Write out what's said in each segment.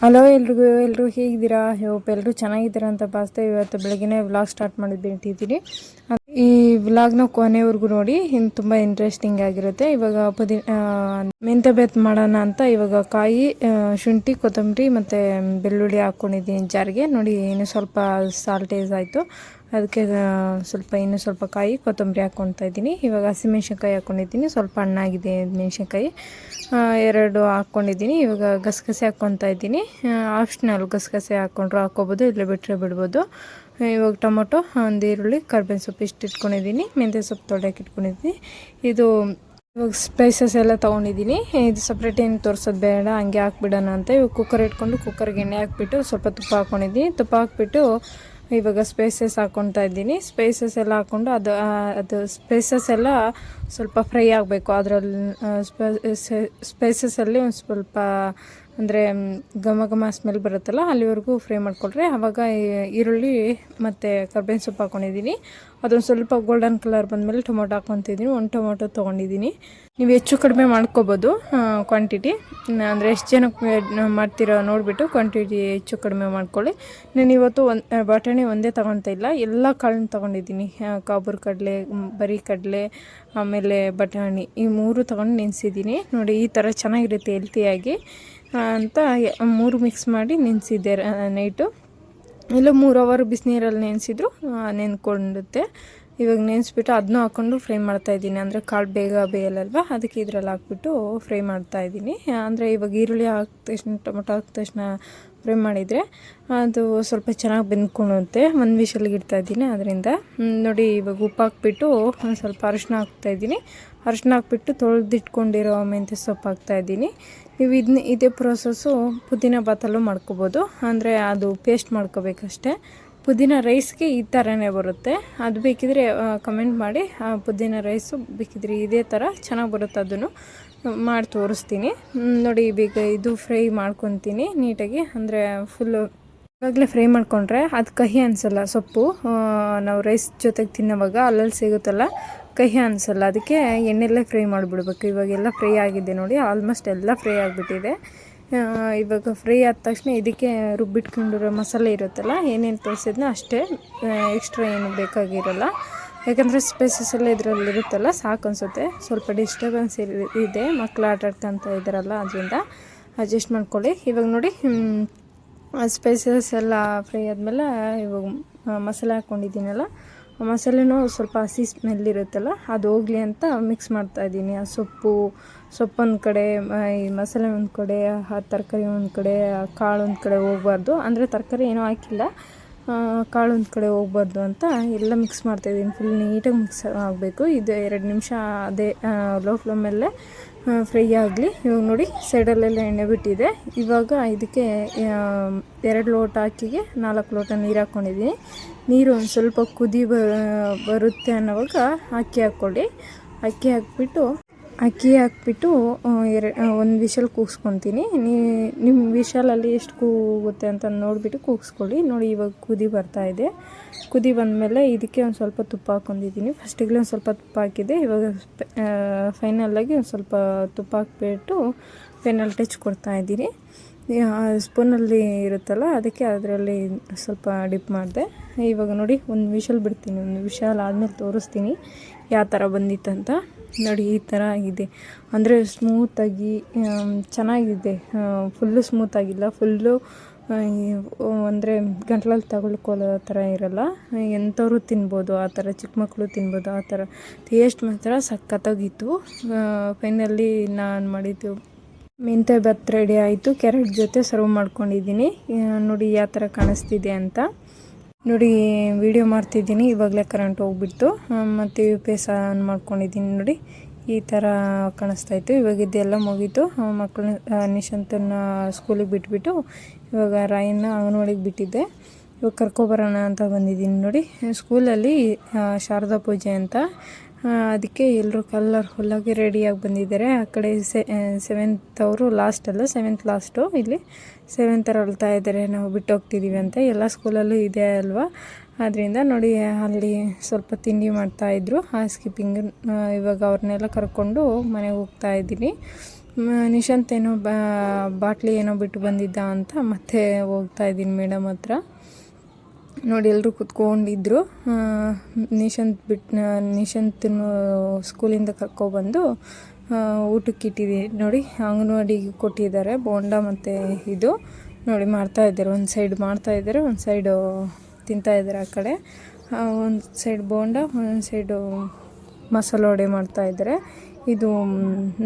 Hello ಎಲ್ರಿಗೂ ಎಲ್ಲರೂ ಹೇಗಿದ್ದೀರಾ? ಹೋಪ್ ಎಲ್ಲರೂ ಚೆನ್ನಾಗಿದ್ದೀರಾ ಅಂತ ಭಾವಿಸ್ತಾ ಇವತ್ತು ಬೆಳಗ್ಗೆನೇ ವ್ಲಾಗ್ ಸ್ಟಾರ್ಟ್ ಮಾಡಿದ್ದೀನಿ ಇಟ್ಟಿದ್ದೀನಿ ಈ ವ್ಲಾಗ್ನ ಕೊನೆವರೆಗೂ ನೋಡಿ ಇನ್ನು ತುಂಬ ಇಂಟ್ರೆಸ್ಟಿಂಗ್ ಆಗಿರುತ್ತೆ. ಇವಾಗ ಪುದಿ ಮೆಂತೆ ಬೇತ್ ಮಾಡೋಣ ಅಂತ ಇವಾಗ ಕಾಯಿ ಶುಂಠಿ, ಕೊತ್ತಂಬರಿ ಮತ್ತು ಬೆಳ್ಳುಳ್ಳಿ ಹಾಕ್ಕೊಂಡಿದ್ದೀನಿ ಜಾರಿಗೆ. ನೋಡಿ, ಇನ್ನು ಸ್ವಲ್ಪ ಸಾಲ್ಟೇಜ್ ಆಯಿತು. ಅದಕ್ಕೆ ಸ್ವಲ್ಪ ಇನ್ನು ಸ್ವಲ್ಪ ಕಾಯಿ, ಕೊತ್ತಂಬರಿ ಹಾಕ್ಕೊತಾ ಇದ್ದೀನಿ. ಇವಾಗ ಹಸಿಮೆಣ್ಸಿನ್ಕಾಯಿ ಹಾಕ್ಕೊಂಡಿದ್ದೀನಿ ಸ್ವಲ್ಪ ಹಣ್ಣಾಗಿದೆ ಮೆಣಸಿನ್ಕಾಯಿ. ಎರಡು ಹಾಕ್ಕೊಂಡಿದ್ದೀನಿ ಇವಾಗ ಗಸಗಸೆ ಹಾಕ್ಕೊತಾ ಇದ್ದೀನಿ. ಆಪ್ಷನಲ್ ಗಸಗಸೆ ಹಾಕ್ಕೊಂಡ್ರು ಹಾಕ್ಕೋಬೋದು, ಇಲ್ಲ ಬಿಟ್ಟರೆ ಬಿಡ್ಬೋದು. ಇವಾಗ ಟೊಮೊಟೊ ಒಂದು ಈರುಳ್ಳಿ, ಕರ್ಬೇವಿನ ಸೊಪ್ಪು ಇಷ್ಟು ಇಟ್ಕೊಂಡಿದ್ದೀನಿ. ಮೆಂತ್ಯ ಸೊಪ್ಪು ತೊಳೆಯಕ್ಕೆ ಇಟ್ಕೊಂಡಿದ್ದೀನಿ. ಇದು ಇವಾಗ ಸ್ಪೈಸಸ್ ಎಲ್ಲ ತೊಗೊಂಡಿದ್ದೀನಿ. ಇದು ಸಪ್ರೇಟ್ ಏನು ತೋರಿಸೋದು ಬೇಡ, ಹಂಗೆ ಹಾಕ್ಬಿಡೋಣ ಅಂತ. ಇವಾಗ ಕುಕ್ಕರ್ ಇಟ್ಕೊಂಡು ಕುಕ್ಕರ್ಗೆ ಎಣ್ಣೆ ಹಾಕ್ಬಿಟ್ಟು ಸ್ವಲ್ಪ ತುಪ್ಪ ಹಾಕ್ಕೊಂಡಿದ್ದೀನಿ ತುಪ್ಪ ಹಾಕ್ಬಿಟ್ಟು ಇವಾಗ ಸ್ಪೈಸಸ್ ಹಾಕ್ಕೊತಾ ಇದ್ದೀನಿ. ಸ್ಪೈಸಸ್ ಎಲ್ಲ ಹಾಕ್ಕೊಂಡು ಅದು ಅದು ಸ್ಪೈಸಸ್ ಎಲ್ಲ ಸ್ವಲ್ಪ ಫ್ರೈ ಆಗಬೇಕು. ಅದರಲ್ಲಿ ಸ್ಪೈಸಸಲ್ಲಿ ಒಂದು ಸ್ವಲ್ಪ ಅಂದರೆ ಘಮ ಘಮ ಸ್ಮೆಲ್ ಬರುತ್ತಲ್ಲ, ಅಲ್ಲಿವರೆಗೂ ಫ್ರೈ ಮಾಡಿಕೊಳ್ರಿ. ಆವಾಗ ಈರುಳ್ಳಿ ಮತ್ತು ಕರ್ಬೇವಿನ ಸೊಪ್ಪು ಹಾಕ್ಕೊಂಡಿದ್ದೀನಿ ಅದೊಂದು ಸ್ವಲ್ಪ ಗೋಲ್ಡನ್ ಕಲರ್ ಬಂದಮೇಲೆ ಟೊಮೊಟೊ ಹಾಕ್ಕೊತಿದ್ದೀನಿ ಒಂದು ಟೊಮೊಟೊ ತೊಗೊಂಡಿದ್ದೀನಿ. ನೀವು ಹೆಚ್ಚು ಕಡಿಮೆ ಮಾಡ್ಕೋಬೋದು ಕ್ವಾಂಟಿಟಿ ಅಂದರೆ ಎಷ್ಟು ಜನಕ್ಕೆ ಮಾಡ್ತೀರೋ ನೋಡಿಬಿಟ್ಟು ಕ್ವಾಂಟಿಟಿ ಹೆಚ್ಚು ಕಡಿಮೆ ಮಾಡ್ಕೊಳ್ಳಿ. ನಾನು ಇವತ್ತು ಒಂದು ಬಟಾಣಿ ಒಂದೇ ತೊಗೊತಾ ಇಲ್ಲ. ಎಲ್ಲ ಕಾಳನ್ನ ತೊಗೊಂಡಿದ್ದೀನಿ. ಕಾಬೂರ್ ಕಡಲೆ ಬರೀ ಕಡಲೆ, ಆಮೇಲೆ ಬಟಾಣಿ ಈ ಮೂರು ತೊಗೊಂಡು ನೆನೆಸಿದ್ದೀನಿ. ನೋಡಿ, ಈ ಥರ ಚೆನ್ನಾಗಿರುತ್ತೆ ಹೆಲ್ತಿಯಾಗಿ ಅಂತ ಮೂರು ಮಿಕ್ಸ್ ಮಾಡಿ ನೆನೆಸಿದ್ದೆ ನೈಟು ಇಲ್ಲ ಮೂರು ಅವರ್ ಬಿಸಿನೀರಲ್ಲಿ ನೆನೆಸಿದ್ರು ನೆನ್ಕೊಂಡುತ್ತೆ. ಇವಾಗ ನೆನೆಸ್ಬಿಟ್ಟು ಅದನ್ನೂ ಹಾಕ್ಕೊಂಡು ಫ್ರೈ ಮಾಡ್ತಾ ಇದ್ದೀನಿ. ಅಂದರೆ ಕಾಳು ಬೇಗ ಬೇಯಲ್ಲಲ್ವ? ಅದಕ್ಕೆ ಇದರಲ್ಲಿ ಹಾಕ್ಬಿಟ್ಟು ಫ್ರೈ ಮಾಡ್ತಾ ಇದ್ದೀನಿ. ಅಂದರೆ ಇವಾಗ ಈರುಳ್ಳಿ ಹಾಕಿದ ತಕ್ಷಣ, ಟೊಮೊಟೊ ಹಾಕಿದ ತಕ್ಷಣ ಫ್ರೈ ಮಾಡಿದರೆ ಅದು ಸ್ವಲ್ಪ ಚೆನ್ನಾಗಿ ಬೆಂದ್ಕೊಳ್ಳುತ್ತೆ ಒಂದು ವಿಷಲ್ಗೆ ಇಡ್ತಾ ಇದ್ದೀನಿ. ಅದರಿಂದ ನೋಡಿ ಇವಾಗ ಉಪ್ಪು ಹಾಕ್ಬಿಟ್ಟು ಒಂದು ಸ್ವಲ್ಪ ಅರಿಶಿನ ಹಾಕ್ತಾ ಇದ್ದೀನಿ. ಅರಿಶಿನ ಹಾಕ್ಬಿಟ್ಟು ತೊಳೆದಿಟ್ಕೊಂಡಿರೋ ಮೆಂತ್ಯ ಸೊಪ್ಪು ಹಾಕ್ತಾ ಇದ್ದೀನಿ. ನೀವು ಇದನ್ನ ಇದೇ ಪ್ರೊಸೆಸ್ಸು ಪುದೀನ ಬಾತಲ್ಲೂ ಮಾಡ್ಕೋಬೋದು. ಅಂದರೆ ಅದು ಪೇಸ್ಟ್ ಮಾಡ್ಕೋಬೇಕಷ್ಟೆ. ಪುದೀನ ರೈಸ್ಗೆ ಈ ಥರನೇ ಬರುತ್ತೆ. ಅದು ಬೇಕಿದ್ರೆ ಕಮೆಂಟ್ ಮಾಡಿ ಪುದೀನ ರೈಸು ಬೇಕಿದ್ರೆ ಇದೇ ಥರ ಚೆನ್ನಾಗಿ ಬರುತ್ತೆ ಅದನ್ನು. ಮಾಡಿ ತೋರಿಸ್ತೀನಿ. ನೋಡಿ, ಬೇಗ ಇದು ಫ್ರೈ ಮಾಡ್ಕೊತೀನಿ ನೀಟಾಗಿ. ಅಂದರೆ ಫುಲ್ಲು ಇವಾಗಲೇ ಫ್ರೈ ಮಾಡಿಕೊಂಡ್ರೆ ಅದು ಕಹಿ ಅನಿಸಲ್ಲ ಸೊಪ್ಪು. ನಾವು ರೈಸ್ ಜೊತೆಗೆ ತಿನ್ನೋವಾಗ ಅಲ್ಲಲ್ಲಿ ಸಿಗುತ್ತಲ್ಲ ಕಹಿ ಅನಿಸಲ್ಲ. ಅದಕ್ಕೆ ಎಣ್ಣೆಲ್ಲೇ ಫ್ರೈ ಮಾಡಿಬಿಡ್ಬೇಕು. ಇವಾಗೆಲ್ಲ ಫ್ರೈ ಆಗಿದೆ ನೋಡಿ, ಆಲ್ಮೋಸ್ಟ್ ಎಲ್ಲ ಫ್ರೈ ಆಗಿಬಿಟ್ಟಿದೆ. ಇವಾಗ ಫ್ರೈ ಆದ ತಕ್ಷಣ ಇದಕ್ಕೆ ರುಬ್ಬಿಟ್ಕೊಂಡಿರೋ ಮಸಾಲೆ ಇರುತ್ತಲ್ಲ, ಏನೇನು ತೋರಿಸಿದ್ನೋ ಅಷ್ಟೇ ಎಕ್ಸ್ಟ್ರಾ ಏನು ಬೇಕಾಗಿರಲ್ಲ. ಯಾಕಂದರೆ ಸ್ಪೈಸಸ್ ಎಲ್ಲ ಇದರಲ್ಲಿ ಇರುತ್ತಲ್ಲ, ಸಾಕು ಅನಿಸುತ್ತೆ. ಸ್ವಲ್ಪ ಡಿಸ್ಟರ್ಬೆನ್ಸ್ ಇದೆ ಮಕ್ಕಳು ಆಟ ಆಡ್ಕೊತ ಇದ್ದಾರಲ್ಲ, ಅದರಿಂದ ಅಡ್ಜಸ್ಟ್ ಮಾಡ್ಕೊಳ್ಳಿ. ಇವಾಗ ನೋಡಿ ಸ್ಪೈಸಸ್ ಎಲ್ಲ ಫ್ರೈ ಆದಮೇಲೆ, ಇವಾಗ ಮಸಾಲೆ ಹಾಕ್ಕೊಂಡಿದ್ದೀನಲ್ಲ ಮಸಾಲೆನೂ ಸ್ವಲ್ಪ ಹಸಿ ಸ್ಮೆಲ್ ಇರುತ್ತಲ್ಲ ಅದು ಹೋಗಲಿ ಅಂತ ಮಿಕ್ಸ್ ಮಾಡ್ತಾ ಇದ್ದೀನಿ. ಆ ಸೊಪ್ಪು, ಸೊಪ್ಪೊಂದು ಕಡೆ ಈ ಮಸಾಲೆ ಒಂದು ಕಡೆ, ಆ ತರಕಾರಿ ಒಂದು ಕಡೆ ಕಾಳು ಒಂದು ಕಡೆ ಹೋಗ್ಬಾರ್ದು. ಅಂದರೆ ತರಕಾರಿ ಏನೂ ಹಾಕಿಲ್ಲ. ಕಾಳು ಒಂದು ಕಡೆ ಹೋಗ್ಬಾರ್ದು ಅಂತ ಎಲ್ಲ ಮಿಕ್ಸ್ ಮಾಡ್ತಾಯಿದ್ದೀನಿ ಫುಲ್ ನೀಟಾಗಿ ಮಿಕ್ಸ್ ಆಗಬೇಕು. ಇದು ಎರಡು ನಿಮಿಷ ಅದೇ ಲೋ ಫ್ಲೇಮಲ್ಲೇ ಫ್ರೈ ಆಗಲಿ. ಇವಾಗ ನೋಡಿ ಸೈಡಲ್ಲೆಲ್ಲ ಎಣ್ಣೆ ಬಿಟ್ಟಿದೆ. ಇವಾಗ ಇದಕ್ಕೆ ಎರಡು ಲೋಟ ಅಕ್ಕಿಗೆ ನಾಲ್ಕು ಲೋಟ ನೀರು ಹಾಕ್ಕೊಂಡಿದ್ದೀನಿ ನೀರು ಒಂದು ಸ್ವಲ್ಪ ಕುದಿ ಬರುತ್ತೆ ಅನ್ನೋವಾಗ ಅಕ್ಕಿ ಹಾಕ್ಕೊಳ್ಳಿ ಅಕ್ಕಿ ಹಾಕ್ಬಿಟ್ಟು ಅಕ್ಕಿ ಹಾಕ್ಬಿಟ್ಟು ಎರಡು ಒಂದು ವಿಶಲ್ ಕೂಗಿಸ್ಕೊತೀನಿ. ನೀ ನಿಮ್ಮ ವಿಷಲಲ್ಲಿ ಎಷ್ಟು ಕೂಗುತ್ತೆ ಅಂತ ನೋಡಿಬಿಟ್ಟು ಕೂಗಿಸ್ಕೊಳ್ಳಿ. ನೋಡಿ, ಇವಾಗ ಕುದಿ ಬರ್ತಾ ಇದೆ. ಕುದಿ ಬಂದಮೇಲೆ ಇದಕ್ಕೆ ಒಂದು ಸ್ವಲ್ಪ ತುಪ್ಪ ಹಾಕ್ಕೊಂಡಿದ್ದೀನಿ. ಫಸ್ಟಿಗೆ ಒಂದು ಸ್ವಲ್ಪ ತುಪ್ಪ ಹಾಕಿದೆ. ಇವಾಗ ಫೈನಲಾಗಿ ಒಂದು ಸ್ವಲ್ಪ ತುಪ್ಪ ಹಾಕ್ಬಿಟ್ಟು ಫೈನಲ್ ಟಚ್ ಕೊಡ್ತಾ ಇದ್ದೀನಿ. ಸ್ಪೂನಲ್ಲಿ ಇರುತ್ತಲ್ಲ, ಅದಕ್ಕೆ ಅದರಲ್ಲಿ ಸ್ವಲ್ಪ ಡಿಪ್ ಮಾಡಿದೆ. ಇವಾಗ ನೋಡಿ, ಒಂದು ವಿಶಲ್ ಬಿಡ್ತೀನಿ. ಒಂದು ವಿಷಲ್ ಆದಮೇಲೆ ತೋರಿಸ್ತೀನಿ. ಯಾವ ಥರ ಬಂದಿತ್ತಂತ. ನೋಡಿ ಈ ಥರ ಆಗಿದೆ. ಅಂದರೆ ಸ್ಮೂತಾಗಿ ಚೆನ್ನಾಗಿದೆ. ಫುಲ್ಲು ಸ್ಮೂತಾಗಿಲ್ಲ ಫುಲ್ಲು ಅಂದರೆ ಗಂಟ್ಲಲ್ಲಿ ತಗೊಳ್ಕೊಳ್ಳೋ ಥರ ಇರಲ್ಲ. ಎಂಥವ್ರು ತಿನ್ಬೋದು, ಆ ಥರ ಚಿಕ್ಕ ಮಕ್ಕಳು ತಿನ್ಬೋದು, ಆ ಥರ ಟೇಸ್ಟ್ ಮಾತ್ರ ಸಖತ್ತಾಗಿತ್ತು. ಫೈನಲ್ಲಿ ನಾನು ಮಾಡಿದ್ದು ಮೆಂತೆ ಬತ್ ರೆಡಿ ಆಯಿತು. ಕ್ಯಾರೆಟ್ ಜೊತೆ ಸರ್ವ್ ಮಾಡ್ಕೊಂಡಿದ್ದೀನಿ. ನೋಡಿ ಯಾವ ಥರ ಕಾಣಿಸ್ತಿದೆ ಅಂತ. ನೋಡಿ ವಿಡಿಯೋ ಮಾಡ್ತಿದ್ದೀನಿ. ಇವಾಗಲೇ ಕರೆಂಟ್ ಹೋಗ್ಬಿಡ್ತು. ಮತ್ತು ಯು ಪಿ ಎಸ್ ಆನ್ ಮಾಡ್ಕೊಂಡಿದ್ದೀನಿ ನೋಡಿ. ಈ ಥರ ಕಾಣಿಸ್ತಾ ಇತ್ತು. ಇವಾಗ ಇದೆಲ್ಲ ಮುಗೀತು. ಮಕ್ಕಳನ್ನ ನಿಶಾಂತನ ಸ್ಕೂಲಿಗೆ ಬಿಟ್ಬಿಟ್ಟು ಇವಾಗ ರಾಯನ್ನ ಅಂಗನವಾಡಿಗೆ ಬಿಟ್ಟಿದ್ದೆ. ಇವಾಗ ಕರ್ಕೊಬರೋಣ ಅಂತ ಬಂದಿದ್ದೀನಿ ನೋಡಿ. ಸ್ಕೂಲಲ್ಲಿ ಶಾರದಾ ಪೂಜೆ ಅಂತ. ಅದಕ್ಕೆ ಎಲ್ಲರೂ ಕಲರ್ಫುಲ್ಲಾಗಿ ರೆಡಿಯಾಗಿ ಬಂದಿದ್ದಾರೆ. ಆ ಕಡೆ ಸೆವೆಂತ್ ಅವರು ಲಾಸ್ಟ್ ಅಲ್ಲ ಸೆವೆಂತ್ ಲಾಸ್ಟು ಇಲ್ಲಿ ಸೆವೆಂತರು ಅಳ್ತಾ ಇದ್ದಾರೆ. ನಾವು ಬಿಟ್ಟು ಹೋಗ್ತಿದ್ದೀವಿ ಅಂತ. ಎಲ್ಲ ಸ್ಕೂಲಲ್ಲೂ ಇದೆ ಅಲ್ವಾ? ಆದ್ದರಿಂದ ನೋಡಿ, ಅಲ್ಲಿ ಸ್ವಲ್ಪ ತಿಂಡಿ ಮಾಡ್ತಾಯಿದ್ರು ಆ ಸ್ಕಿಪ್ಪಿಂಗ್ ಇವಾಗ ಅವ್ರನ್ನೆಲ್ಲ ಕರ್ಕೊಂಡು ಮನೆಗೆ ಹೋಗ್ತಾ ಇದ್ದೀನಿ. ನಿಶಾಂತ್ ಏನೋ ಬಾ, ಬಾಟ್ಲಿ ಏನೋ ಬಿಟ್ಟು ಬಂದಿದ್ದ ಅಂತ ಮತ್ತೆ ಹೋಗ್ತಾ ಇದ್ದೀನಿ ಮೇಡಮ್ ಹತ್ರ. ನೋಡಿ ಎಲ್ಲರೂ ಕುತ್ಕೊಂಡಿದ್ರು. ನಿಶಾಂತ್ ಬಿಟ್ಟು ನಿಶಾಂತನು ಸ್ಕೂಲಿಂದ ಕರ್ಕೊಬಂದು ಊಟಕ್ಕೆ ಇಟ್ಟಿದ್ದೀನಿ ನೋಡಿ, ಅಂಗನವಾಡಿಗೆ ಕೊಟ್ಟಿದ್ದಾರೆ. ಬೋಂಡ ಮತ್ತು ಇದು. ನೋಡಿ ಮಾಡ್ತಾ ಇದ್ದಾರೆ. ಒಂದು ಸೈಡ್ ಮಾಡ್ತಾ ಇದ್ದಾರೆ, ಒಂದು ಸೈಡು ತಿಂತಾ ಇದ್ದಾರೆ ಆ ಕಡೆ. ಒಂದು ಸೈಡ್ ಬೋಂಡ, ಒಂದು ಸೈಡು ಮಸಾಲೆ ವಡೆ ಮಾಡ್ತಾ ಇದ್ದಾರೆ. ಇದು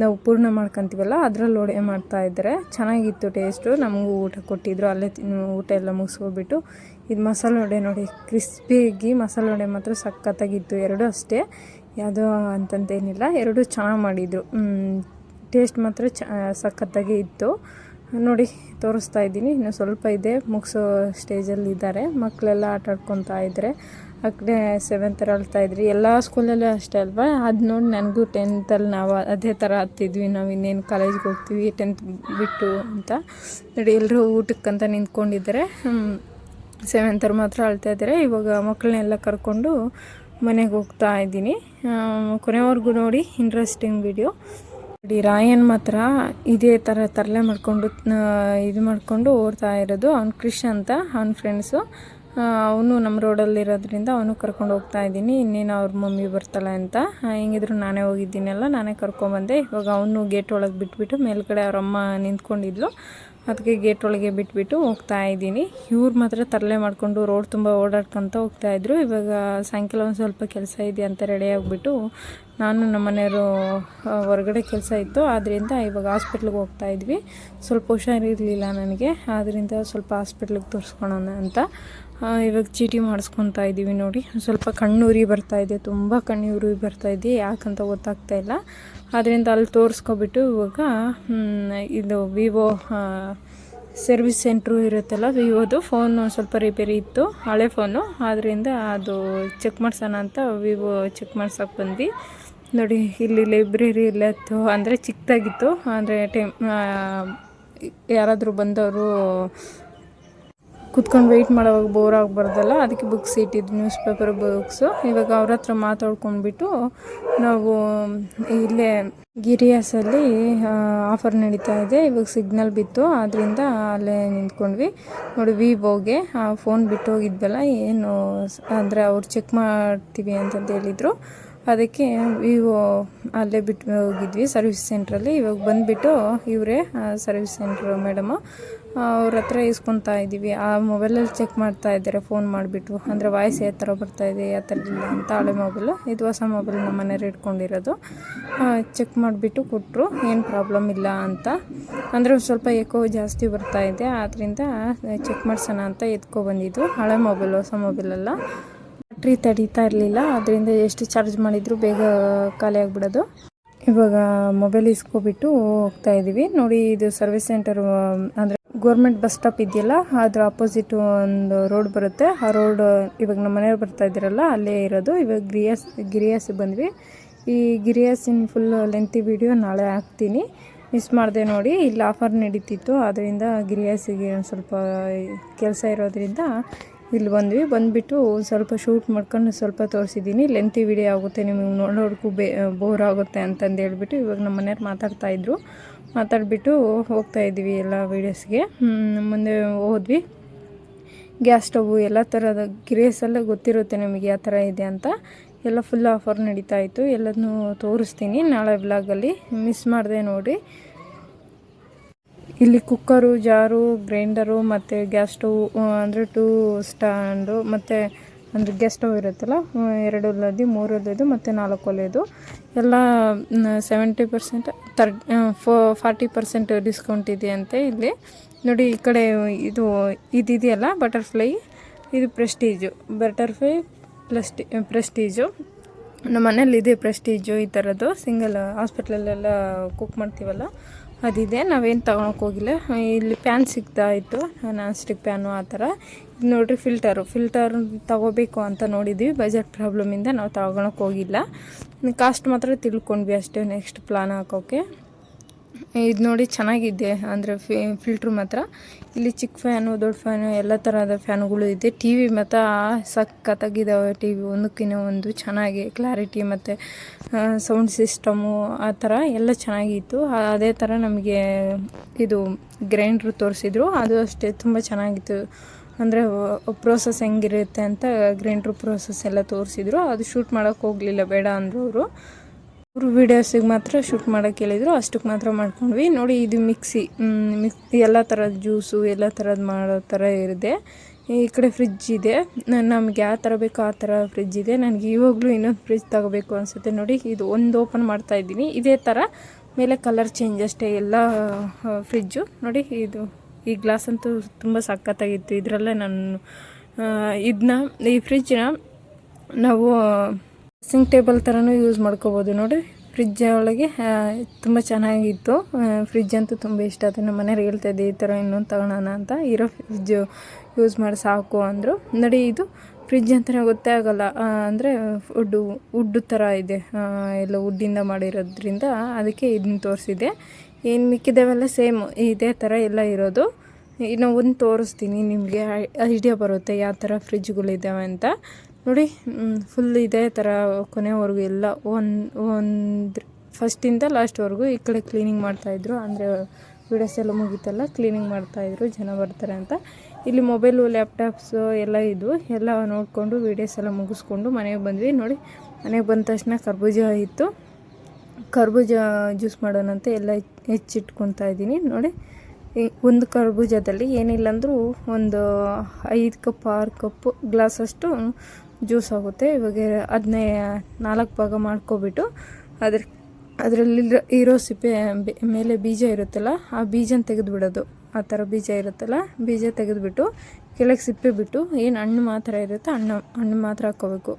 ನಾವು ಪೂರ್ಣ ಮಾಡ್ಕೊತೀವಲ್ಲ, ಅದರಲ್ಲಿ ವಡೆ ಮಾಡ್ತಾ ಇದ್ದಾರೆ. ಚೆನ್ನಾಗಿತ್ತು ಟೇಸ್ಟು. ನಮಗೂ ಊಟ ಕೊಟ್ಟಿದ್ದರು ಅಲ್ಲೇ ತಿನ್ನು ಊಟ ಎಲ್ಲ ಮುಗಿಸ್ಕೊಬಿಟ್ಟು ಇದು ಮಸಾಲೆ ವಡೆ ನೋಡಿ. ಕ್ರಿಸ್ಪಿಯಾಗಿ ಮಸಾಲೆ ವಡೆ ಮಾತ್ರ ಸಖತ್ತಾಗಿತ್ತು. ಎರಡು ಅಷ್ಟೇ. ಯಾವುದೋ ಅಂತಂತೇನಿಲ್ಲ. ಎರಡು ಚೆನ್ನಾಗಿ ಮಾಡಿದರು. ಟೇಸ್ಟ್ ಮಾತ್ರ ಚ, ಸಖತ್ತಾಗಿ ಇತ್ತು. ನೋಡಿ, ತೋರಿಸ್ತಾ ಇದ್ದೀನಿ. ಇನ್ನು ಸ್ವಲ್ಪ ಇದೆ. ಮುಗಿಸೋ ಸ್ಟೇಜಲ್ಲಿ ಇದ್ದಾರೆ ಮಕ್ಕಳೆಲ್ಲ ಆಟ ಆಡ್ಕೊತಾ ಇದ್ದಾರೆ. ಆ ಕಡೆ ಸೆವೆಂತ್ ಅಳ್ತಾ ಇದ್ರಿ. ಎಲ್ಲ ಸ್ಕೂಲಲ್ಲೂ ಅಷ್ಟೇ ಅಲ್ವಾ? ಅದು ನೋಡಿ ನನಗೂ ಟೆಂತಲ್ಲಿ ನಾವು ಅದೇ ಥರ ಹತ್ತಿದ್ವಿ ನಾವು ಇನ್ನೇನು ಕಾಲೇಜ್ಗೆ ಹೋಗ್ತೀವಿ ಟೆಂತ್ ಬಿಟ್ಟು ಅಂತ. ನೋಡಿ ಎಲ್ಲರೂ ಊಟಕ್ಕಂತ ನಿಂತ್ಕೊಂಡಿದ್ದಾರೆ. ಸೆವೆಂತರು ಮಾತ್ರ ಅಳ್ತಾ ಇದ್ದಾರೆ? ಇವಾಗ ಮಕ್ಕಳನ್ನೆಲ್ಲ ಕರ್ಕೊಂಡು ಮನೆಗೆ ಹೋಗ್ತಾ ಇದ್ದೀನಿ. ಕೊನೆವರೆಗೂ ನೋಡಿ ಇಂಟ್ರೆಸ್ಟಿಂಗ್ ವಿಡಿಯೋ ನೋಡಿ, ರಾಯನ್ ಮಾತ್ರ ಇದೇ ಥರ ತರಲೆ ಮಾಡಿಕೊಂಡು ಇದು ಮಾಡಿಕೊಂಡು ಓಡ್ತಾ ಇರೋದು. ಅವ್ನು ಕ್ರಿಶ್ ಅಂತ, ಅವ್ನ ಫ್ರೆಂಡ್ಸು ಅವನು ನಮ್ಮ ರೋಡಲ್ಲಿರೋದ್ರಿಂದ ಅವನು ಕರ್ಕೊಂಡು ಹೋಗ್ತಾ ಇದ್ದೀನಿ. ಇನ್ನೇನು ಅವ್ರ ಮಮ್ಮಿ ಬರ್ತಾಳೆ ಅಂತ. ಹೆಂಗಿದ್ರು ನಾನೇ ಹೋಗಿದ್ದೀನಲ್ಲ, ನಾನೇ ಕರ್ಕೊಂಬಂದೆ. ಇವಾಗ ಅವನು ಗೇಟ್ ಒಳಗೆ ಬಿಟ್ಬಿಟ್ಟು ಮೇಲ್ಗಡೆ ಅವ್ರ ಅಮ್ಮ ನಿಂತ್ಕೊಂಡಿದ್ಲು. ಅದಕ್ಕೆ ಗೇಟ್ ಒಳಗೆ ಬಿಟ್ಬಿಟ್ಟು ಹೋಗ್ತಾ ಇದ್ದೀನಿ. ಇವ್ರು ಮಾತ್ರ ತರಲೆ ಮಾಡಿಕೊಂಡು ರೋಡ್ ತುಂಬ ಓಡಾಡ್ಕೊತ ಹೋಗ್ತಾಯಿದ್ರು ಇವಾಗ ಸಾಯಂಕಾಲ ಒಂದು ಸ್ವಲ್ಪ ಕೆಲಸ ಇದೆ ಅಂತ ರೆಡಿ ಆಗಿಬಿಟ್ಟು ನಾನು ನಮ್ಮ ಮನೆಯವರು ಹೊರಗಡೆ ಕೆಲಸ ಇತ್ತು. ಆದ್ದರಿಂದ ಇವಾಗ ಹಾಸ್ಪಿಟ್ಲಿಗೆ ಹೋಗ್ತಾ ಇದ್ವಿ. ಸ್ವಲ್ಪ ಹುಷಾರಿರಲಿಲ್ಲ ನನಗೆ. ಆದ್ದರಿಂದ ಸ್ವಲ್ಪ ಹಾಸ್ಪಿಟ್ಲಿಗೆ ತೋರಿಸ್ಕೊಳೋಣ ಅಂತ ಇವಾಗ ಚೀಟಿ ಮಾಡಿಸ್ಕೊತಾ ಇದ್ದೀವಿ ನೋಡಿ. ಸ್ವಲ್ಪ ಕಣ್ಣುರಿ ಬರ್ತಾ ಇದೆ. ತುಂಬ ಕಣ್ಣುರಿ ಬರ್ತಾ ಇದೆ. ಯಾಕಂತ ಗೊತ್ತಾಗ್ತಾ ಇಲ್ಲ. ಆದ್ದರಿಂದ ಅಲ್ಲಿ ತೋರಿಸ್ಕೊಬಿಟ್ಟು ಇವಾಗ ಇದು ವಿವೋ ಸರ್ವಿಸ್ ಸೆಂಟ್ರು ಇರುತ್ತಲ್ಲ, ವಿವೋದು ಫೋನು ಸ್ವಲ್ಪ ರಿಪೇರಿ ಇತ್ತು. ಹಳೆ ಫೋನು. ಆದ್ದರಿಂದ ಅದು ಚೆಕ್ ಮಾಡ್ಸೋಣ ಅಂತ ವಿವೋ ಚೆಕ್ ಮಾಡ್ಸೋಕೆ ಬಂದ್ವಿ. ನೋಡಿ, ಇಲ್ಲಿ ಲೈಬ್ರರಿ ಇಲ್ಲತ್ತು ಅಂದರೆ ಚಿಕ್ಕದಾಗಿತ್ತು. ಅಂದರೆ ಟೈಮ್ ಯಾರಾದರೂ ಬಂದವರು ಕುತ್ಕೊಂಡು ವೆಯ್ಟ್ ಮಾಡೋವಾಗ ಬೋರ್ ಆಗಬಾರ್ದಲ್ಲ. ಅದಕ್ಕೆ ಬುಕ್ಸ್ ಇಟ್ಟಿದ್ದು ನ್ಯೂಸ್ ಪೇಪರ್ ಬುಕ್ಸು ಇವಾಗ ಅವ್ರ ಹತ್ರ ಮಾತಾಡ್ಕೊಂಡ್ಬಿಟ್ಟು ನಾವು ಇಲ್ಲೇ ಗಿರಿಯಾಸಲ್ಲಿ ಆಫರ್ ನಡೀತಾ ಇದೆ. ಇವಾಗ ಸಿಗ್ನಲ್ ಬಿತ್ತು. ಆದ್ದರಿಂದ ಅಲ್ಲೇ ನಿಂತ್ಕೊಂಡ್ವಿ. ನೋಡಿ, ವಿವೋಗೆ ಫೋನ್ ಬಿಟ್ಟು ಹೋಗಿದ್ವಲ್ಲ ಏನು ಅಂದರೆ ಅವ್ರು ಚೆಕ್ ಮಾಡ್ತೀವಿ ಅಂತಂದು ಹೇಳಿದರು. ಅದಕ್ಕೆ ಇವು ಅಲ್ಲೇ ಬಿಟ್ಟು ಹೋಗಿದ್ವಿ ಸರ್ವಿಸ್ ಸೆಂಟ್ರಲ್ಲಿ. ಇವಾಗ ಬಂದುಬಿಟ್ಟು ಇವರೇ ಸರ್ವಿಸ್ ಸೆಂಟ್ರ್ ಮೇಡಮು ಅವ್ರ ಹತ್ರ ಇಸ್ಕೊತಾ ಇದ್ದೀವಿ ಆ ಮೊಬೈಲಲ್ಲಿ ಚೆಕ್ ಮಾಡ್ತಾ ಇದ್ದಾರೆ, ಫೋನ್ ಮಾಡಿಬಿಟ್ಟು. ಅಂದರೆ ವಾಯ್ಸ್ ಯಾವ ಥರ ಬರ್ತಾ ಇದೆ, ಯಾವ ಥರ ಇಲ್ಲ ಅಂತ ಹಳೆ ಮೊಬೈಲು. ಇದು ಹೊಸ ಮೊಬೈಲ್ ನಮ್ಮ ಮನೆಯವ್ರು ಇಟ್ಕೊಂಡಿರೋದು. ಚೆಕ್ ಮಾಡಿಬಿಟ್ಟು ಕೊಟ್ಟರು ಏನು ಪ್ರಾಬ್ಲಮ್ ಇಲ್ಲ ಅಂತ. ಅಂದರೆ ಸ್ವಲ್ಪ ಎಕೋ ಜಾಸ್ತಿ ಬರ್ತಾ ಇದೆ ಆದ್ದರಿಂದ ಚೆಕ್ ಮಾಡ್ಸೋಣ ಅಂತ ಎತ್ಕೊಬಂದಿದ್ದು ಹಳೆ ಮೊಬೈಲ್, ಹೊಸ ಮೊಬೈಲಲ್ಲ. ಬ್ಯಾಟ್ರಿ ತಡೀತಾ ಇರಲಿಲ್ಲ ಅದರಿಂದ ಎಷ್ಟು ಚಾರ್ಜ್ ಮಾಡಿದರೂ ಬೇಗ ಖಾಲಿ ಆಗಿಬಿಡೋದು. ಇವಾಗ ಮೊಬೈಲ್ ಇಸ್ಕೊಬಿಟ್ಟು ಹೋಗ್ತಾ ಇದ್ದೀವಿ ನೋಡಿ, ಇದು ಸರ್ವಿಸ್ ಸೆಂಟರ್ ಅಂದರೆ ಗೌರ್ಮೆಂಟ್ ಬಸ್ ಸ್ಟಾಪ್ ಇದೆಯಲ್ಲ, ಅದರ ಅಪೋಸಿಟ್ ಒಂದು ರೋಡ್ ಬರುತ್ತೆ. ಆ ರೋಡ್ ಇವಾಗ ನಮ್ಮ ಮನೆಯವ್ರು ಬರ್ತಾ ಇದ್ದೀರಲ್ಲ, ಅಲ್ಲೇ ಇರೋದು. ಇವಾಗ ಗಿರಿಯಾಸ್ ಗಿರಿಯಾಸಿಗೆ ಬಂದ್ವಿ. ಈ ಗಿರಿಯಾಸಿನ ಫುಲ್ ಲೆಂತಿ ವಿಡಿಯೋ ನಾಳೆ ಹಾಕ್ತೀನಿ. ಮಿಸ್ ಮಾಡಿದೆ ನೋಡಿ, ಇಲ್ಲಿ ಆಫರ್ ನಡೀತಿತ್ತು. ಅದರಿಂದ ಗಿರಿಯಾಸಿಗೆ ಒಂದು ಸ್ವಲ್ಪ ಕೆಲಸ ಇರೋದ್ರಿಂದ ಇಲ್ಲಿ ಬಂದ್ವಿ. ಬಂದುಬಿಟ್ಟು ಸ್ವಲ್ಪ ಶೂಟ್ ಮಾಡ್ಕೊಂಡು ಸ್ವಲ್ಪ ತೋರಿಸಿದ್ದೀನಿ. ಲೆಂತಿ ವಿಡಿಯೋ ಆಗುತ್ತೆ. ನಿಮಗೆ ನೋಡೋದಕ್ಕೂ ಬೇ ಬೋರ್ ಆಗುತ್ತೆ ಅಂತಂದು ಹೇಳ್ಬಿಟ್ಟು ಇವಾಗ ನಮ್ಮ ಮನೆಯವ್ರು ಮಾತಾಡ್ತಾಯಿದ್ರು ಮಾತಾಡಿಬಿಟ್ಟು ಹೋಗ್ತಾ ಇದ್ವಿ ಎಲ್ಲ ವೀಡಿಯೋಸ್ಗೆ ಮುಂದೆ ಹೋದ್ವಿ. ಗ್ಯಾಸ್ ಸ್ಟವ್ ಎಲ್ಲ ಥರದ ಗಿರೇಸೆಲ್ಲ ಗೊತ್ತಿರುತ್ತೆ ನಿಮಗೆ ಯಾವ ಥರ ಇದೆ ಅಂತ. ಎಲ್ಲ ಫುಲ್ ಆಫರ್ ನಡೀತಾ ಇತ್ತು. ಎಲ್ಲದನ್ನೂ ತೋರಿಸ್ತೀನಿ ನಾಳೆ ಬ್ಲಾಗಲ್ಲಿ ಮಿಸ್ ಮಾಡಿದೆ ನೋಡಿ. ಇಲ್ಲಿ ಕುಕ್ಕರು ಜಾರು ಗ್ರೈಂಡರು ಮತ್ತು ಗ್ಯಾಸ್ ಸ್ಟವ್ ಅಂದರೆ ಟೂ ಸ್ಟ್ಯಾಂಡು ಮತ್ತು ಅಂದರೆ ಗ್ಯಾಸ್ ಸ್ಟವ್ ಇರುತ್ತಲ್ಲ ಮೂರು ಒಲೆದು ಮತ್ತು ನಾಲ್ಕು ಒಲೆದು ಎಲ್ಲ ಸೆವೆಂಟಿ ಪರ್ಸೆಂಟ್ ತರ್ ಫೋ ಫಾರ್ಟಿ ಪರ್ಸೆಂಟ್ ಡಿಸ್ಕೌಂಟ್ ಇದೆಯಂತೆ ಇಲ್ಲಿ. ನೋಡಿ, ಈ ಕಡೆ ಇದು ಇದಿದೆಯಲ್ಲ ಬಟರ್ಫ್ಲೈ ಇದು ಪ್ರೆಸ್ಟೀಜು ಬಟರ್ಫ್ಲೈ ಪ್ಲಸ್ಟಿ ಪ್ರೆಸ್ಟೀಜು ನಮ್ಮ ಮನೇಲಿ ಇದೆ ಪ್ರೆಸ್ಟೀಜು ಈ ಥರದ್ದು ಸಿಂಗಲ್ ಹಾಸ್ಪಿಟ್ಲಲ್ಲೆಲ್ಲ ಕುಕ್ ಮಾಡ್ತೀವಲ್ಲ. ಅದಿದೆ. ನಾವೇನು ತೊಗೊಳಕ್ಕೆ ಹೋಗಿಲ್ಲ. ಇಲ್ಲಿ ಪ್ಯಾನ್ ಸಿಗ್ತಾ ಇತ್ತು. ನಾನ್ ಸ್ಟಿಕ್ ಪ್ಯಾನು ಆ ಥರ. ಇದು ನೋಡಿರಿ ಫಿಲ್ಟರು. ಫಿಲ್ಟರ್ ತಗೋಬೇಕು ಅಂತ ನೋಡಿದ್ವಿ. ಬಜೆಟ್ ಪ್ರಾಬ್ಲಮಿಂದ ನಾವು ತೊಗೊಳಕ್ಕೆ ಹೋಗಿಲ್ಲ. ಕಾಸ್ಟ್ ಮಾತ್ರ ತಿಳ್ಕೊಂಡ್ವಿ ಅಷ್ಟೇ ನೆಕ್ಸ್ಟ್ ಪ್ಲಾನ್ ಹಾಕೋಕ್ಕೆ ಇದು ನೋಡಿ ಚೆನ್ನಾಗಿದೆ. ಅಂದರೆ ಫಿಲ್ಟ್ರು ಮಾತ್ರ. ಇಲ್ಲಿ ಚಿಕ್ಕ ಫ್ಯಾನು ದೊಡ್ಡ ಫ್ಯಾನು ಎಲ್ಲ ಥರದ ಫ್ಯಾನುಗಳು ಇದೆ. ಟಿ ವಿ ಮಾತ್ರ ಸಖತ್ತಾಗಿದ್ದಾವೆ ಟಿ ವಿ ಒಂದಕ್ಕಿಂತ ಒಂದು ಚೆನ್ನಾಗಿ ಕ್ಲಾರಿಟಿ ಮತ್ತು ಸೌಂಡ್ ಸಿಸ್ಟಮು ಆ ಥರ ಎಲ್ಲ ಚೆನ್ನಾಗಿತ್ತು. ಅದೇ ಥರ ನಮಗೆ ಇದು ಗ್ರೈಂಡ್ರು ತೋರಿಸಿದ್ರು. ಅದು ಅಷ್ಟೇ, ತುಂಬ ಚೆನ್ನಾಗಿತ್ತು. ಅಂದರೆ ಪ್ರೋಸೆಸ್ ಹೆಂಗಿರುತ್ತೆ ಅಂತ ಗ್ರೈಂಡ್ರು ಪ್ರೋಸೆಸ್ ಎಲ್ಲ ತೋರಿಸಿದ್ರು. ಅದು ಶೂಟ್ ಮಾಡೋಕ್ಕೆ ಹೋಗಲಿಲ್ಲ, ಬೇಡ ಅಂದರು ಅವರು. ಅವರು ವೀಡಿಯೋಸಿಗೆ ಮಾತ್ರ ಶೂಟ್ ಮಾಡೋಕ್ಕೆ ಹೇಳಿದರು ಅಷ್ಟಕ್ಕೆ ಮಾತ್ರ ಮಾಡ್ಕೊಂಡ್ವಿ. ನೋಡಿ ಇದು ಮಿಕ್ಸಿ ಮಿಕ್ ಎಲ್ಲ ಥರದ ಜ್ಯೂಸು ಎಲ್ಲ ಥರದ್ದು ಮಾಡೋ ಥರ ಇರಿದೆ ಈ ಕಡೆ ಫ್ರಿಜ್ ಇದೆ. ನಮ್ಗೆ ಯಾವ ಥರ ಬೇಕೋ ಆ ಥರ ಫ್ರಿಜ್ ಇದೆ. ನನಗೆ ಇವಾಗಲೂ ಇನ್ನೊಂದು ಫ್ರಿಜ್ ತಗೋಬೇಕು ಅನಿಸುತ್ತೆ. ನೋಡಿ, ಇದು ಒಂದು ಓಪನ್ ಮಾಡ್ತಾ ಇದ್ದೀನಿ. ಇದೇ ಥರ ಮೇಲೆ ಕಲರ್ ಚೇಂಜ್ ಅಷ್ಟೇ ಎಲ್ಲ ಫ್ರಿಜ್ಜು ನೋಡಿ, ಇದು ಈ ಗ್ಲಾಸ್ ಅಂತೂ ತುಂಬ ಸಖತ್ತಾಗಿತ್ತು. ಇದರಲ್ಲೇ ನಾನು ಇದನ್ನ ಈ ಫ್ರಿಜ್ಜನ್ನ ನಾವು ಡ್ರೆಸ್ಸಿಂಗ್ ಟೇಬಲ್ ಥರನೂ ಯೂಸ್ ಮಾಡ್ಕೋಬೋದು. ನೋಡಿ ಫ್ರಿಜ್ ಒಳಗೆ ತುಂಬ ಚೆನ್ನಾಗಿತ್ತು. ಫ್ರಿಜ್ ಅಂತೂ ತುಂಬ ಇಷ್ಟ. ಆಯಿತು ನಮ್ಮ ಮನೆಯವ್ರು ಹೇಳ್ತಾ ಇದ್ದೆ, ಈ ಥರ ಇನ್ನೊಂದು ತಗೊಳ್ಳೋಣ ಅಂತ. ಇರೋ ಫ್ರಿಜ್ ಯೂಸ್ ಮಾಡಿ, ಸಾಕು ಅಂದರು. ನೋಡಿ, ಇದು ಫ್ರಿಜ್ ಅಂತಲೇ ಗೊತ್ತೇ ಆಗೋಲ್ಲ. ಅಂದರೆ ವುಡ್ಡು ವುಡ್ ಥರ ಇದೆ. ಎಲ್ಲ ವುಡ್ಡಿಂದ ಮಾಡಿರೋದ್ರಿಂದ ಅದಕ್ಕೆ ಇದನ್ನ ತೋರಿಸಿದೆ. ಏನು ಮಿಕ್ಕಿದವೆಲ್ಲ ಸೇಮ್ ಇದೇ ಥರ ಎಲ್ಲ ಇರೋದು. ಇನ್ನೊಂದು ಒಂದು ತೋರಿಸ್ತೀನಿ ನಿಮಗೆ. ಐಡಿಯಾ ಬರುತ್ತೆ ಯಾವ ಥರ ಫ್ರಿಜ್ಗಳಿದ್ದಾವೆ ಅಂತ. ನೋಡಿ ಫುಲ್ ಇದೇ ಥರ ಕೊನೆವರೆಗೂ ಎಲ್ಲ ಒಂದು ಒಂದು ಫಸ್ಟಿಂದ ಲಾಸ್ಟ್ವರೆಗೂ ಈ ಕಡೆ ಕ್ಲೀನಿಂಗ್ ಮಾಡ್ತಾಯಿದ್ರು ಅಂದರೆ ವಿಡಿಯೋಸ್ ಎಲ್ಲ ಮುಗೀತಲ್ಲ ಕ್ಲೀನಿಂಗ್ ಮಾಡ್ತಾಯಿದ್ರು ಜನ ಬರ್ತಾರೆ ಅಂತ. ಇಲ್ಲಿ ಮೊಬೈಲು ಲ್ಯಾಪ್ಟಾಪ್ಸು ಎಲ್ಲ ಇದ್ವು. ಎಲ್ಲ ನೋಡಿಕೊಂಡು ವೀಡಿಯೋಸ್ ಎಲ್ಲ ಮುಗಿಸ್ಕೊಂಡು ಮನೆಗೆ ಬಂದ್ವಿ. ನೋಡಿ, ಮನೆಗೆ ಬಂದ ತಕ್ಷಣ ಕರ್ಬೂಜ ಇತ್ತು. ಕರ್ಬೂಜ ಜ್ಯೂಸ್ ಮಾಡೋಣಂತ ಎಲ್ಲ ಹೆಚ್ಚಿಟ್ಕೊತಾ ಇದ್ದೀನಿ. ನೋಡಿ ಒಂದು ಕರ್ಬೂಜದಲ್ಲಿ ಏನಿಲ್ಲ ಅಂದರೂ ಒಂದು ಐದು ಕಪ್ ಆರು ಕಪ್ಪು ಗ್ಲಾಸಷ್ಟು ಜ್ಯೂಸ್ ಆಗುತ್ತೆ. ಇವಾಗ ಅದನ್ನೇ ನಾಲ್ಕು ಭಾಗ ಮಾಡ್ಕೊಬಿಟ್ಟು ಅದ್ರ, ಅದರಲ್ಲಿ ಇರೋ ಸಿಪ್ಪೆ ಮೇಲೆ ಬೀಜ ಇರುತ್ತಲ್ಲ, ಆ ಬೀಜನ ತೆಗೆದುಬಿಡೋದು. ಆ ಥರ ಬೀಜ ಇರುತ್ತಲ್ಲ, ಬೀಜ ತೆಗೆದುಬಿಟ್ಟು ಕೆಳಗೆ ಸಿಪ್ಪೆ ಬಿಟ್ಟು ಏನು ಹಣ್ಣು ಮಾತ್ರ ಇರುತ್ತೆ ಹಣ್ಣು ಹಣ್ಣು ಮಾತ್ರ ಹಾಕ್ಕೋಬೇಕು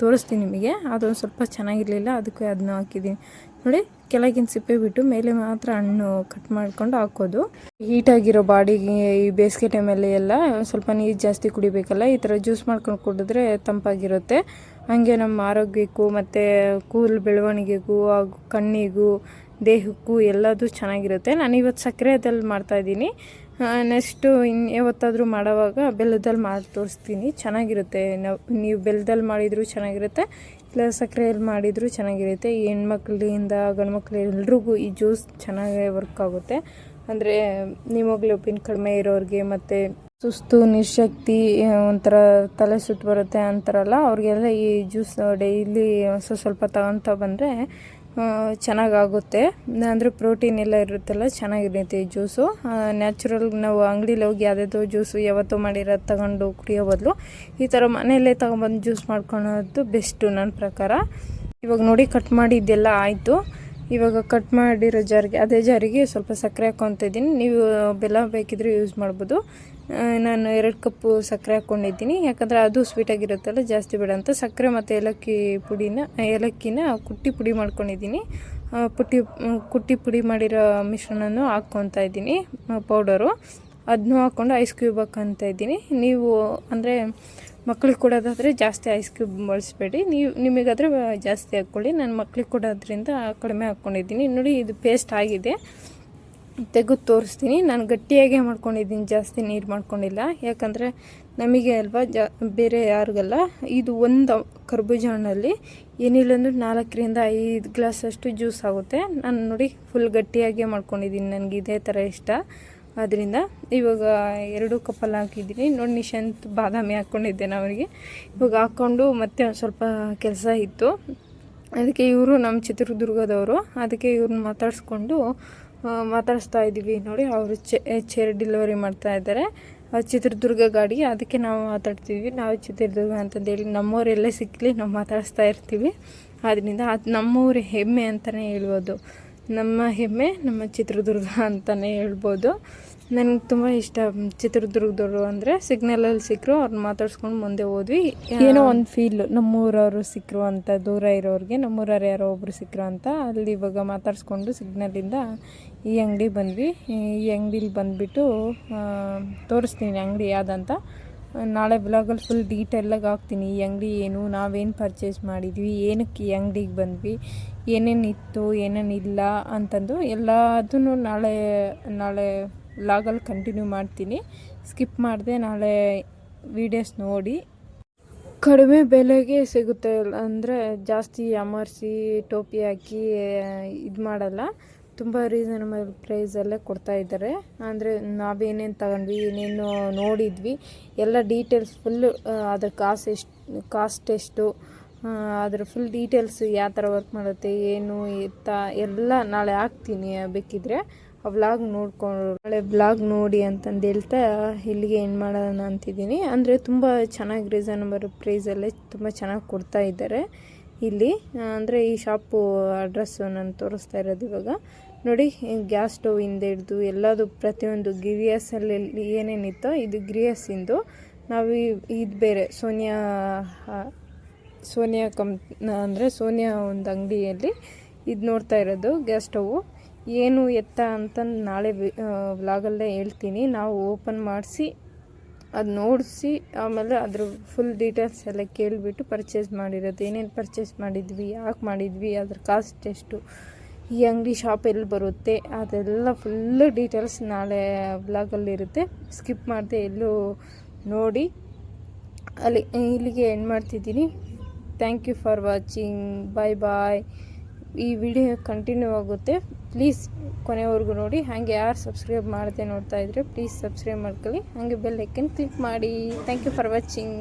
ತೋರಿಸ್ತೀನಿ ನಿಮಗೆ. ಅದೊಂದು ಸ್ವಲ್ಪ ಚೆನ್ನಾಗಿರಲಿಲ್ಲ, ಅದಕ್ಕೆ ಅದನ್ನ ಹಾಕಿದ್ದೀನಿ. ನೋಡಿ, ಕೆಳಗಿನ ಸಿಪ್ಪೆ ಬಿಟ್ಟು ಮೇಲೆ ಮಾತ್ರ ಹಣ್ಣು ಕಟ್ ಮಾಡ್ಕೊಂಡು ಹಾಕೋದು. ಹೀಟಾಗಿರೋ ಬಾಡಿಗೆ ಈ ಬೇಸಿಗೆ ಟೈಮಲ್ಲಿ ಎಲ್ಲ ಸ್ವಲ್ಪ ನೀರು ಜಾಸ್ತಿ ಕುಡಿಬೇಕಲ್ಲ, ಈ ಥರ ಜ್ಯೂಸ್ ಮಾಡ್ಕೊಂಡು ಕುಡಿದ್ರೆ ತಂಪಾಗಿರುತ್ತೆ. ಹಾಗೆ ನಮ್ಮ ಆರೋಗ್ಯಕ್ಕೂ ಮತ್ತು ಕೂಲ್ ಬೆಳವಣಿಗೆಗೂ ಹಾಗೂ ಕಣ್ಣಿಗೂ, ದೇಹಕ್ಕೂ ಎಲ್ಲದೂ ಚೆನ್ನಾಗಿರುತ್ತೆ. ನಾನು ಇವತ್ತು ಸಕ್ಕರೆದಲ್ಲಿ ಮಾಡ್ತಾಯಿದ್ದೀನಿ ನೆಕ್ಸ್ಟು ಇನ್ನು ಯಾವತ್ತಾದರೂ ಮಾಡೋವಾಗ ಬೆಲ್ಲದಲ್ಲಿ ಮಾಡಿ ತೋರಿಸ್ತೀನಿ. ಚೆನ್ನಾಗಿರುತ್ತೆ. ನಾವು, ನೀವು ಬೆಲ್ಲದಲ್ಲಿ ಮಾಡಿದರೂ ಚೆನ್ನಾಗಿರುತ್ತೆ. ಇಲ್ಲ ಸಕ್ಕರೆಯಲ್ಲಿ ಮಾಡಿದರೂ ಚೆನ್ನಾಗಿರುತ್ತೆ. ಈ ಹೆಣ್ಮಕ್ಳಿಂದ ಗಂಡು ಮಕ್ಳು ಎಲ್ರಿಗೂ ಈ ಜ್ಯೂಸ್ ಚೆನ್ನಾಗೇ ವರ್ಕ್ ಆಗುತ್ತೆ. ಅಂದರೆ ನಿಮೋಗ್ಲೋಬಿನ್ ಕಡಿಮೆ ಇರೋರಿಗೆ ಮತ್ತು ಸುಸ್ತು, ನಿಶಕ್ತಿ ಒಂಥರ ತಲೆ ಸುತ್ತು ಬರುತ್ತೆ ಅಂತಾರಲ್ಲ, ಅವ್ರಿಗೆಲ್ಲ ಈ ಜ್ಯೂಸ್ ಡೈಲಿ ಸ್ವಲ್ಪ ಸ್ವಲ್ಪ ತಗೊತ ಬಂದರೆ ಚೆನ್ನಾಗಾಗುತ್ತೆ. ಅಂದರೆ ಪ್ರೋಟೀನ್ ಎಲ್ಲ ಇರುತ್ತಲ್ಲ, ಚೆನ್ನಾಗಿರುತ್ತೆ ಈ ಜ್ಯೂಸು. ನ್ಯಾಚುರಲ್ ನಾವು ಅಂಗಡಿಲಿ ಹೋಗಿ ಯಾವುದೇ ಜ್ಯೂಸು ಯಾವತ್ತೋ ಮಾಡಿರೋದು ತಗೊಂಡು ಕುಡಿಯೋ ಬದಲು ಈ ಥರ ಮನೆಯಲ್ಲೇ ತಗೊಂಬಂದು ಜ್ಯೂಸ್ ಮಾಡ್ಕೊಳೋದು ಬೆಸ್ಟು ನನ್ನ ಪ್ರಕಾರ. ಇವಾಗ ನೋಡಿ ಕಟ್ ಮಾಡಿದ್ದೆಲ್ಲ ಆಯಿತು. ಇವಾಗ ಕಟ್ ಮಾಡಿರೋ ಜಾರಿಗೆ, ಅದೇ ಜಾರಿಗೆ ಸ್ವಲ್ಪ ಸಕ್ಕರೆ ಹಾಕೊತಿದ್ದೀನಿ ನೀವು ಬೆಲ್ಲ ಬೇಕಿದ್ರೆ ಯೂಸ್ ಮಾಡ್ಬೋದು. ನಾನು ಎರಡು ಕಪ್ಪು ಸಕ್ಕರೆ ಹಾಕ್ಕೊಂಡಿದ್ದೀನಿ. ಯಾಕಂದರೆ ಅದು ಸ್ವೀಟಾಗಿರುತ್ತಲ್ಲ ಜಾಸ್ತಿ ಬೇಡ ಅಂತ. ಸಕ್ಕರೆ ಮತ್ತು ಏಲಕ್ಕಿ ಪುಡಿನ, ಏಲಕ್ಕಿನ ಕುಟ್ಟಿ ಪುಡಿ ಮಾಡ್ಕೊಂಡಿದ್ದೀನಿ. ಪುಟ್ಟಿ, ಕುಟ್ಟಿ ಪುಡಿ ಮಾಡಿರೋ ಮಿಶ್ರಣನೂ ಹಾಕ್ಕೊತಾ ಇದ್ದೀನಿ ಪೌಡರು ಅದನ್ನೂ ಹಾಕ್ಕೊಂಡು ಐಸ್ ಕ್ಯೂಬ್ ಹಾಕ್ಕೊತ ಇದ್ದೀನಿ. ನೀವು ಅಂದರೆ ಮಕ್ಳಿಗೆ ಕೊಡೋದಾದರೆ ಜಾಸ್ತಿ ಐಸ್ ಕ್ಯೂಬ್ ಬಳಸಬೇಡಿ. ನೀವು, ನಿಮಗಾದರೆ ಜಾಸ್ತಿ ಹಾಕ್ಕೊಳ್ಳಿ. ನಾನು ಮಕ್ಳಿಗೆ ಕೊಡೋದ್ರಿಂದ ಕಡಿಮೆ ಹಾಕ್ಕೊಂಡಿದ್ದೀನಿ. ನೋಡಿ, ಇದು ಪೇಸ್ಟ್ ಆಗಿದೆ. ತೆಗೆದು ತೋರಿಸ್ತೀನಿ. ನಾನು ಗಟ್ಟಿಯಾಗೆ ಮಾಡ್ಕೊಂಡಿದ್ದೀನಿ. ಜಾಸ್ತಿ ನೀರು ಮಾಡ್ಕೊಂಡಿಲ್ಲ. ಯಾಕಂದರೆ ನಮಗೆ ಅಲ್ವಾ ಜಾ, ಬೇರೆ ಯಾರಿಗಲ್ಲ. ಇದು ಒಂದು ಕರ್ಬೂಜ ಹಣ್ಣಲ್ಲಿ ಏನಿಲ್ಲ ಅಂದ್ರೆ ನಾಲ್ಕರಿಂದ ಐದು ಗ್ಲಾಸಷ್ಟು ಜ್ಯೂಸ್ ಆಗುತ್ತೆ. ನಾನು ನೋಡಿ ಫುಲ್ ಗಟ್ಟಿಯಾಗೆ ಮಾಡ್ಕೊಂಡಿದ್ದೀನಿ. ನನಗೆ ಇದೇ ಥರ ಇಷ್ಟ. ಆದ್ದರಿಂದ ಇವಾಗ ಎರಡು ಕಪ್ಪಲ್ಲಿ ಹಾಕಿದ್ದೀನಿ. ನೋಡಿ ನಿಶಾಂತ್ ಬಾದಾಮಿ ಹಾಕ್ಕೊಂಡಿದ್ದೇನೆ ಅವರಿಗೆ ಇವಾಗ ಹಾಕ್ಕೊಂಡು ಮತ್ತೆ ಒಂದು ಸ್ವಲ್ಪ ಕೆಲಸ ಇತ್ತು. ಅದಕ್ಕೆ ಇವರು ನಮ್ಮ ಚಿತ್ರದುರ್ಗದವರು. ಅದಕ್ಕೆ ಇವ್ರನ್ನ ಮಾತಾಡಿಸ್ಕೊಂಡು ಮಾತಾಡಿಸ್ತಾ ಇದ್ದೀವಿ ನೋಡಿ. ಅವರು ಚೇರ್ ಡೆಲಿವರಿ ಮಾಡ್ತಾ ಇದ್ದಾರೆ. ಚಿತ್ರದುರ್ಗ ಗಾಡಿ ಅದಕ್ಕೆ ನಾವು ಮಾತಾಡ್ತೀವಿ ನಾವು ಚಿತ್ರದುರ್ಗ ಅಂತಂದೇಳಿ ನಮ್ಮವರೆಲ್ಲ ಸಿಕ್ಕಲಿ ನಾವು ಮಾತಾಡಿಸ್ತಾ ಇರ್ತೀವಿ. ಆದ್ದರಿಂದ ಅದು ನಮ್ಮೂರ ಹೆಮ್ಮೆ ಅಂತಲೇ ಹೇಳ್ಬೋದು. ನಮ್ಮ ಹೆಮ್ಮೆ, ನಮ್ಮ ಚಿತ್ರದುರ್ಗ ಅಂತಲೇ ಹೇಳ್ಬೋದು. ನನಗೆ ತುಂಬ ಇಷ್ಟ ಚಿತ್ರದುರ್ಗದವರು ಅಂದರೆ ಸಿಗ್ನಲಲ್ಲಿ ಸಿಕ್ಕರು ಅವ್ರನ್ನ ಮಾತಾಡ್ಸ್ಕೊಂಡು ಮುಂದೆ ಹೋದ್ವಿ. ಏನೋ ಒಂದು ಫೀಲ್ ನಮ್ಮೂರವರು ಸಿಕ್ಕರು ಅಂತ ದೂರ ಇರೋರಿಗೆ ನಮ್ಮೂರವ್ರು ಯಾರೋ ಒಬ್ಬರು ಸಿಕ್ಕರು ಅಂತ ಅಲ್ಲಿ ಇವಾಗ ಮಾತಾಡ್ಸ್ಕೊಂಡು ಸಿಗ್ನಲಿಂದ ಈ ಅಂಗಡಿ ಬಂದ್ವಿ. ಈ ಅಂಗಡಿಲಿ ಬಂದುಬಿಟ್ಟು ತೋರಿಸ್ತೀನಿ ಅಂಗಡಿ ಯಾವುದಂತ. ನಾಳೆ ಬ್ಲಾಗಲ್ಲಿ ಫುಲ್ ಡೀಟೇಲಾಗಿ ಹಾಕ್ತೀನಿ ಈ ಅಂಗಡಿ ಏನು ನಾವೇನು ಪರ್ಚೇಸ್ ಮಾಡಿದ್ವಿ ಏನಕ್ಕೆ ಈ ಅಂಗಡಿಗೆ ಬಂದ್ವಿ ಏನೇನು ಇತ್ತು ಏನೇನು ಇಲ್ಲ ಅಂತಂದು ಎಲ್ಲದನ್ನು ನಾಳೆ ನಾಳೆ ವ್ಲಾಗಲ್ಲಿ ಕಂಟಿನ್ಯೂ ಮಾಡ್ತೀನಿ. ಸ್ಕಿಪ್ ಮಾಡಿದೆ ನಾಳೆ ವೀಡಿಯೋಸ್ ನೋಡಿ. ಕಡಿಮೆ ಬೆಲೆಗೆ ಸಿಗುತ್ತೆ ಅಂದರೆ ಜಾಸ್ತಿ ಅಮರ್ಸಿ ಟೋಪಿ ಹಾಕಿ ಇದು ಮಾಡಲ್ಲ. ತುಂಬ ರೀಸನಬಲ್ ಪ್ರೈಸಲ್ಲೇ ಕೊಡ್ತಾ ಇದ್ದಾರೆ. ಅಂದರೆ ನಾವೇನೇನು ತಗೊಂಡ್ವಿ, ಏನೇನು ನೋಡಿದ್ವಿ. ಎಲ್ಲ ಡೀಟೇಲ್ಸ್ ಫುಲ್ಲು ಅದ್ರ ಕಾಸ್ಟ್ ಎಷ್ಟು ಕಾಸ್ಟ್ ಎಷ್ಟು ಅದ್ರ ಫುಲ್ ಡೀಟೇಲ್ಸ್ ಯಾವ ಥರ ವರ್ಕ್ ಮಾಡುತ್ತೆ, ಏನು ಎತ್ತ ಎಲ್ಲ ನಾಳೆ ಹಾಕ್ತೀನಿ ಬೇಕಿದ್ರೆ. ವ್ಲಾಗ್ ನೋಡ್ಕೊಂಡು ನಾಳೆ ಬ್ಲಾಗ್ ನೋಡಿ ಅಂತಂದು ಹೇಳ್ತಾ ಇಲ್ಲಿಗೆ ಏನು ಮಾಡೋಣ ಅಂತಿದ್ದೀನಿ. ಅಂದರೆ ತುಂಬ ಚೆನ್ನಾಗಿ ರೀಸನಬಲ್ ಪ್ರೈಸಲ್ಲೇ ತುಂಬ ಚೆನ್ನಾಗಿ ಕೊಡ್ತಾ ಇದ್ದಾರೆ. ಇಲ್ಲಿ ಅಂದರೆ ಈ ಶಾಪು ಅಡ್ರೆಸ್ಸು ನಾನು ತೋರಿಸ್ತಾ ಇರೋದು ಇವಾಗ. ನೋಡಿ ಗ್ಯಾಸ್ ಸ್ಟೌವಿಂದ ಹಿಡ್ದು ಎಲ್ಲದು ಪ್ರತಿಯೊಂದು ಗಿರಿಯಸಲ್ಲಿ ಏನೇನಿತ್ತೋ ಇದು ಗಿರಿಯಸ್ಸಿಂದು ನಾವು ಇದು ಬೇರೆ, ಸೋನಿಯಾ ಸೋನಿಯಾ ಕಂಪ್, ಅಂದರೆ ಸೋನಿಯಾ ಒಂದು ಅಂಗಡಿಯಲ್ಲಿ ಇದು ನೋಡ್ತಾ ಇರೋದು ಗ್ಯಾಸ್ ಸ್ಟವು ಏನು ಎತ್ತ ಅಂತ ನಾಳೆ ವ್ಲಾಗಲ್ಲೇ ಹೇಳ್ತೀನಿ. ನಾವು ಓಪನ್ ಮಾಡಿಸಿ, ಅದು ನೋಡಿಸಿ, ಆಮೇಲೆ ಅದ್ರ ಫುಲ್ ಡೀಟೇಲ್ಸ್ ಎಲ್ಲ ಕೇಳಿಬಿಟ್ಟು ಪರ್ಚೇಸ್ ಮಾಡಿರೋದು. ಏನೇನು ಪರ್ಚೇಸ್ ಮಾಡಿದ್ವಿ, ಯಾಕೆ ಮಾಡಿದ್ವಿ, ಅದ್ರ ಕಾಸ್ಟ್ ಎಷ್ಟು, ಈ ಅಂಗಡಿ ಶಾಪ್ ಎಲ್ಲಿ ಬರುತ್ತೆ, ಅದೆಲ್ಲ ಫುಲ್ಲು ಡೀಟೇಲ್ಸ್ ನಾಳೆ ವ್ಲಾಗಲ್ಲಿರುತ್ತೆ ಸ್ಕಿಪ್ ಮಾಡದೆ ಎಲ್ಲೂ ನೋಡಿ. ಅಲ್ಲಿ, ಇಲ್ಲಿಗೆ ಎಂಡ್ ಮಾಡ್ತಿದ್ದೀನಿ. Thank you for watching bye bye ಈ ವಿಡಿಯೋ ಕಂಟಿನ್ಯೂ ಆಗುತ್ತೆ. ಪ್ಲೀಸ್ ಕೊನೆವರೆಗೂ ನೋಡಿ. ಹಾಗೆ ಯಾರು ಸಬ್ಸ್ಕ್ರೈಬ್ ಮಾಡದೆ ನೋಡ್ತಾ ಇದ್ರೆ ಪ್ಲೀಸ್ ಸಬ್ಸ್ಕ್ರೈಬ್ ಮಾಡ್ಕೊಳ್ಳಿ. ಹಾಗೆ ಬೆಲ್ ಐಕನ್ ಕ್ಲಿಕ್ ಮಾಡಿ. Thank you for watching